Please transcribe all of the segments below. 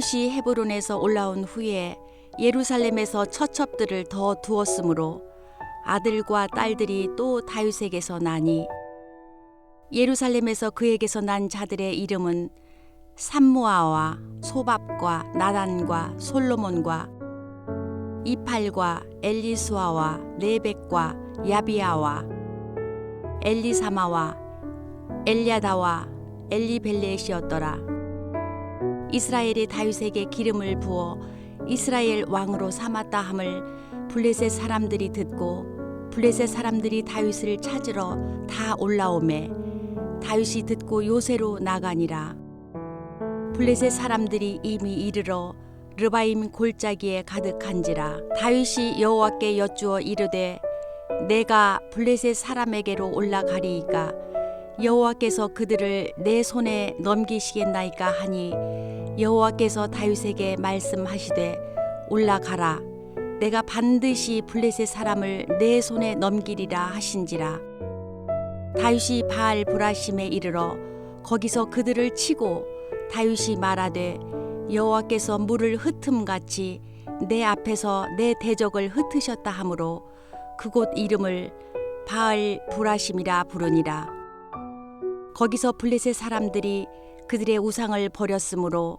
다윗이 헤브론에서 올라온 후에 예루살렘에서 처첩들을 더 두었으므로 아들과 딸들이 또 다윗에게서 나니 예루살렘에서 그에게서 난 자들의 이름은 삼무아와 소밥과 나단과 솔로몬과 이팔과 엘리수아와 레벡과 야비아와 엘리사마와 엘야다와 엘리벨렛이었더라. 이스라엘이 다윗에게 기름을 부어 이스라엘 왕으로 삼았다 함을 블레셋 사람들이 듣고 블레셋 사람들이 다윗을 찾으러 다 올라오매 다윗이 듣고 요새로 나가니라. 블레셋 사람들이 이미 이르러 르바임 골짜기에 가득한지라 다윗이 여호와께 여쭈어 이르되 내가 블레셋 사람에게로 올라가리이까 여호와께서 그들을 내 손에 넘기시겠나이까 하니 여호와께서 다윗에게 말씀하시되 올라가라. 내가 반드시 블레셋 사람을 내 손에 넘기리라 하신지라. 다윗이 바알 브라심에 이르러 거기서 그들을 치고 다윗이 말하되 여호와께서 물을 흩음 같이 내 앞에서 내 대적을 흩으셨다 하므로 그곳 이름을 바알 브라심이라 부르니라. 거기서 블레셋 사람들이 그들의 우상을 버렸으므로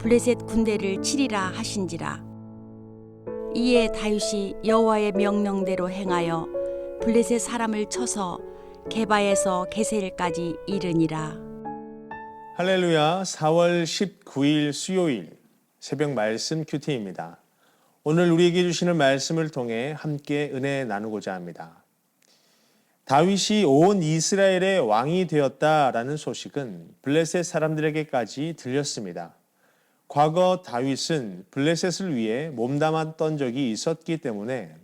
블레셋 군대를 치리라 하신지라 이에 다윗이 여호와의 명령대로 행하여 블레셋 사람을 쳐서 게바에서 게셀까지 이르니라 할렐루야 4월 19일 수요일 새벽 말씀 큐티입니다. 오늘 우리에게 주시는 말씀을 통해 함께 은혜 나누고자 합니다. 다윗이 온 이스라엘의 왕이 되었다라는 소식은 블레셋 사람들에게까지 들렸습니다. 과거 다윗은 블레셋을 위해 몸담았던 적이 있었기 때문에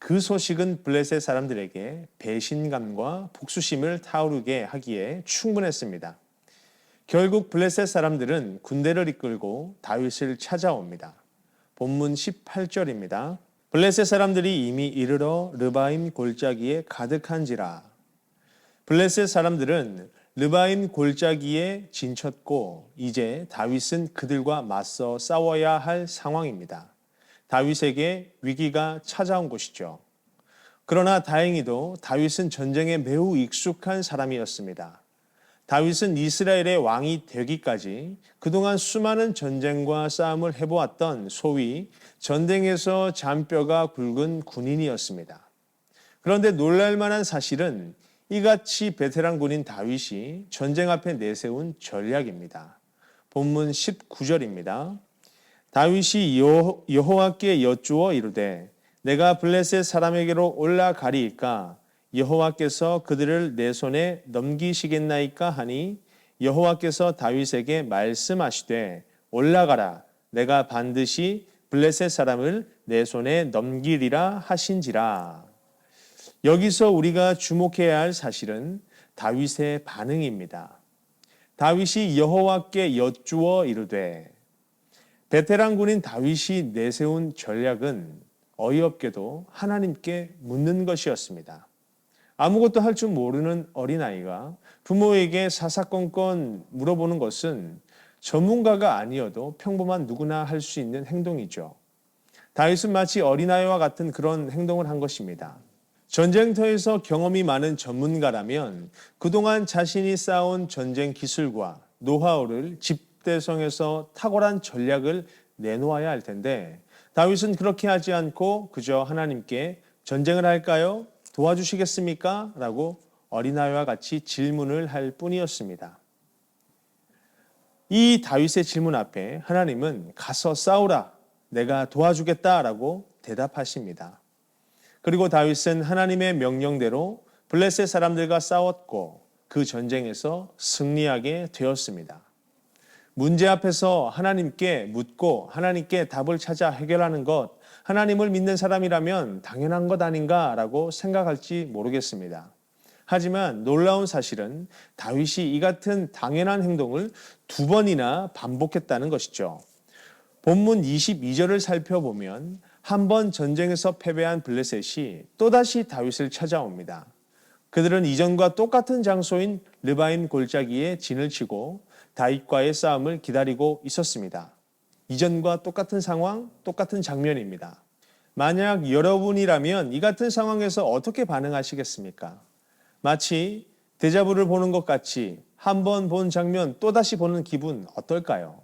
그 소식은 블레셋 사람들에게 배신감과 복수심을 타오르게 하기에 충분했습니다. 결국 블레셋 사람들은 군대를 이끌고 다윗을 찾아옵니다. 본문 18절입니다. 블레셋 사람들이 이미 이르러 르바임 골짜기에 가득한지라. 블레셋 사람들은 르바임 골짜기에 진쳤고 이제 다윗은 그들과 맞서 싸워야 할 상황입니다. 다윗에게 위기가 찾아온 것이죠. 그러나 다행히도 다윗은 전쟁에 매우 익숙한 사람이었습니다. 다윗은 이스라엘의 왕이 되기까지 그동안 수많은 전쟁과 싸움을 해보았던 소위 전쟁에서 잔뼈가 굵은 군인이었습니다. 그런데 놀랄만한 사실은 이같이 베테랑 군인 다윗이 전쟁 앞에 내세운 전략입니다. 본문 19절입니다. 다윗이 여호와께 여쭈어 이르되 내가 블레셋 사람에게로 올라가리이까 여호와께서 그들을 내 손에 넘기시겠나이까 하니 여호와께서 다윗에게 말씀하시되 올라가라 내가 반드시 블레셋 사람을 내 손에 넘기리라 하신지라 여기서 우리가 주목해야 할 사실은 다윗의 반응입니다. 다윗이 여호와께 여쭈어 이르되 베테랑 군인 다윗이 내세운 전략은 어이없게도 하나님께 묻는 것이었습니다. 아무것도 할 줄 모르는 어린아이가 부모에게 사사건건 물어보는 것은 전문가가 아니어도 평범한 누구나 할 수 있는 행동이죠. 다윗은 마치 어린아이와 같은 그런 행동을 한 것입니다. 전쟁터에서 경험이 많은 전문가라면 그동안 자신이 쌓아온 전쟁 기술과 노하우를 집대성에서 탁월한 전략을 내놓아야 할 텐데 다윗은 그렇게 하지 않고 그저 하나님께 전쟁을 할까요? 도와주시겠습니까? 라고 어린아이와 같이 질문을 할 뿐이었습니다. 이 다윗의 질문 앞에 하나님은 가서 싸우라. 내가 도와주겠다라고 대답하십니다. 그리고 다윗은 하나님의 명령대로 블레셋 사람들과 싸웠고 그 전쟁에서 승리하게 되었습니다. 문제 앞에서 하나님께 묻고 하나님께 답을 찾아 해결하는 것, 하나님을 믿는 사람이라면 당연한 것 아닌가라고 생각할지 모르겠습니다. 하지만 놀라운 사실은 다윗이 이 같은 당연한 행동을 두 번이나 반복했다는 것이죠. 본문 22절을 살펴보면 한 번 전쟁에서 패배한 블레셋이 또다시 다윗을 찾아옵니다. 그들은 이전과 똑같은 장소인 르바임 골짜기에 진을 치고 다윗과의 싸움을 기다리고 있었습니다. 이전과 똑같은 상황, 똑같은 장면입니다. 만약 여러분이라면 이 같은 상황에서 어떻게 반응하시겠습니까? 마치 데자부를 보는 것 같이 한 번 본 장면 또다시 보는 기분 어떨까요?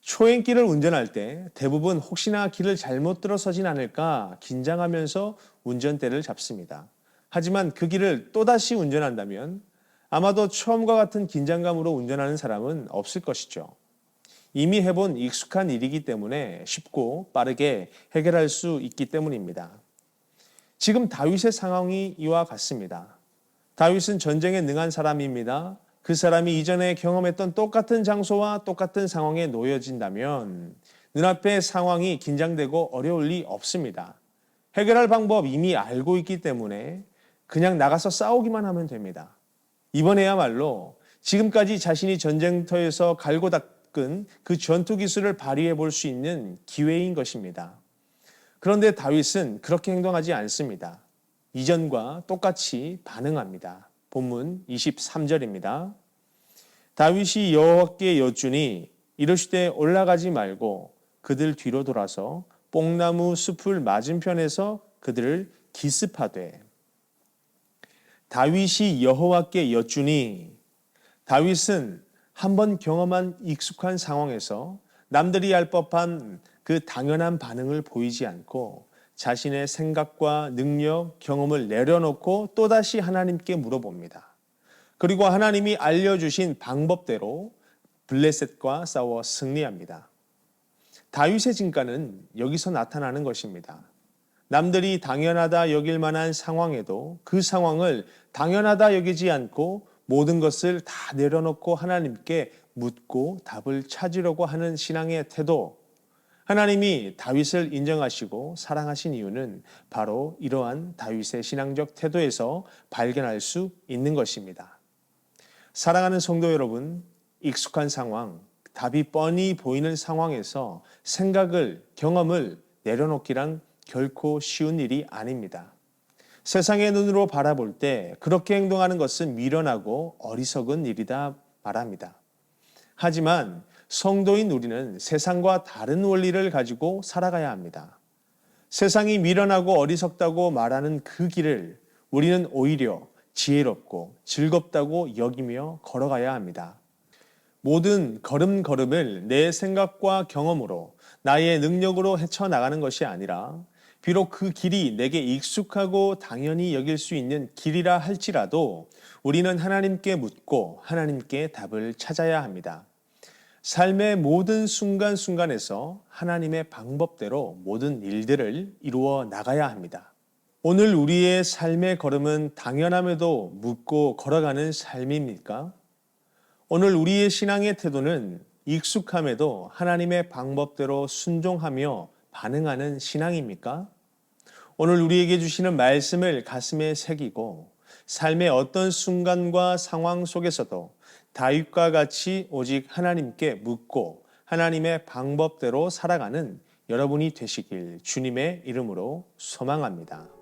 초행길을 운전할 때 대부분 혹시나 길을 잘못 들어서진 않을까 긴장하면서 운전대를 잡습니다. 하지만 그 길을 또다시 운전한다면 아마도 처음과 같은 긴장감으로 운전하는 사람은 없을 것이죠. 이미 해본 익숙한 일이기 때문에 쉽고 빠르게 해결할 수 있기 때문입니다. 지금 다윗의 상황이 이와 같습니다. 다윗은 전쟁에 능한 사람입니다. 그 사람이 이전에 경험했던 똑같은 장소와 똑같은 상황에 놓여진다면 눈앞의 상황이 긴장되고 어려울 리 없습니다. 해결할 방법 이미 알고 있기 때문에 그냥 나가서 싸우기만 하면 됩니다. 이번에야말로 지금까지 자신이 전쟁터에서 갈고 닦은 그 전투 기술을 발휘해 볼 수 있는 기회인 것입니다. 그런데 다윗은 그렇게 행동하지 않습니다. 이전과 똑같이 반응합니다. 본문 23절입니다. 다윗이 여호와께 여쭈니 이르시되 올라가지 말고 그들 뒤로 돌아서 뽕나무 숲을 맞은편에서 그들을 기습하되 다윗이 여호와께 여쭈니 다윗은 한번 경험한 익숙한 상황에서 남들이 알 법한 그 당연한 반응을 보이지 않고 자신의 생각과 능력, 경험을 내려놓고 또다시 하나님께 물어봅니다. 그리고 하나님이 알려주신 방법대로 블레셋과 싸워 승리합니다. 다윗의 진가는 여기서 나타나는 것입니다. 남들이 당연하다 여길 만한 상황에도 그 상황을 당연하다 여기지 않고 모든 것을 다 내려놓고 하나님께 묻고 답을 찾으려고 하는 신앙의 태도. 하나님이 다윗을 인정하시고 사랑하신 이유는 바로 이러한 다윗의 신앙적 태도에서 발견할 수 있는 것입니다. 사랑하는 성도 여러분, 익숙한 상황, 답이 뻔히 보이는 상황에서 생각을, 경험을 내려놓기란 결코 쉬운 일이 아닙니다. 세상의 눈으로 바라볼 때 그렇게 행동하는 것은 미련하고 어리석은 일이다 말합니다. 하지만 성도인 우리는 세상과 다른 원리를 가지고 살아가야 합니다. 세상이 미련하고 어리석다고 말하는 그 길을 우리는 오히려 지혜롭고 즐겁다고 여기며 걸어가야 합니다. 모든 걸음걸음을 내 생각과 경험으로 나의 능력으로 헤쳐나가는 것이 아니라 비록 그 길이 내게 익숙하고 당연히 여길 수 있는 길이라 할지라도 우리는 하나님께 묻고 하나님께 답을 찾아야 합니다. 삶의 모든 순간순간에서 하나님의 방법대로 모든 일들을 이루어 나가야 합니다. 오늘 우리의 삶의 걸음은 당연함에도 묻고 걸어가는 삶입니까? 오늘 우리의 신앙의 태도는 익숙함에도 하나님의 방법대로 순종하며 반응하는 신앙입니까? 오늘 우리에게 주시는 말씀을 가슴에 새기고 삶의 어떤 순간과 상황 속에서도 다윗과 같이 오직 하나님께 묻고 하나님의 방법대로 살아가는 여러분이 되시길 주님의 이름으로 소망합니다.